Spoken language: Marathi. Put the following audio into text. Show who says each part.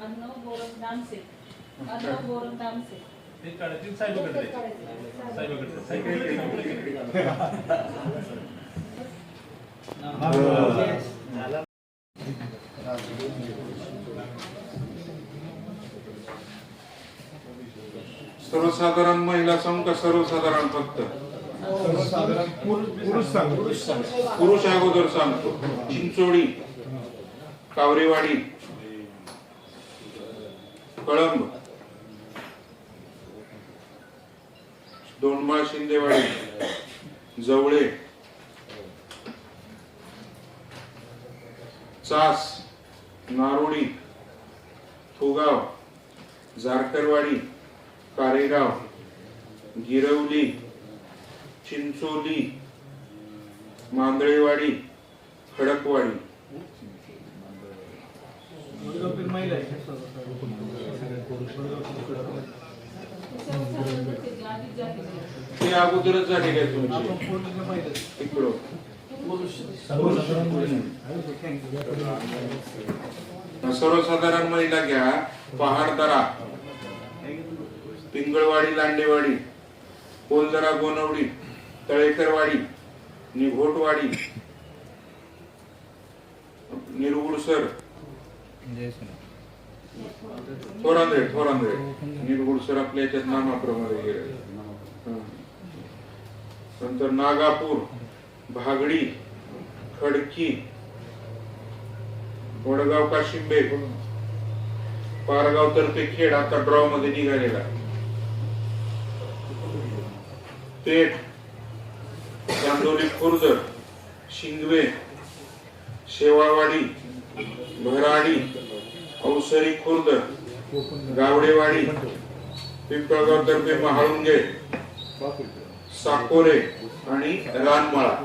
Speaker 1: अर्णव गोरख दामसे अर्णव गोरख दामसे
Speaker 2: ते काढतील साहेबाकडे साहेबाकडे साहेबाकडे
Speaker 3: सर्वसाधारण महिला संघ का सर्वसाधारण फक्त? पुरुष अगोदर सांगतो. चिंचोडी कावरेवाडी कळंब दोंडमाळ शिंदेवाडी जवळे चास नारोडी फुगाव जारकरवाडी कारेगाव गिरवली चिंचोली मांदळेवाडी खडकवाडी. ते अगोदरच झाले काय तुमची. इकडं. सर्वसाधारण महिला घ्या. पहाडदरा पिंगळवाडी लांडेवाडी कोलदरा गोनवडी तळेकरवाडी निघोटवाडी निरगुडसर थोरांद्रे थोरांद्रे. निरगुडसर आपल्या याच्यात नामाप्रमाणे गेले नंतर नागापूर भागडी खडकी वडगाव काशिंबे. पारगाव तर्फे खेड आता ड्रॉ मध्ये निघालेला पेठ चांदोली खुर्द शिंगवे शेवाळवाडी भराडी अवसरी खुर्द गावडेवाडी पिंपळगाव तर्फे महाळुंगे साकोरे आणि रानमाळा.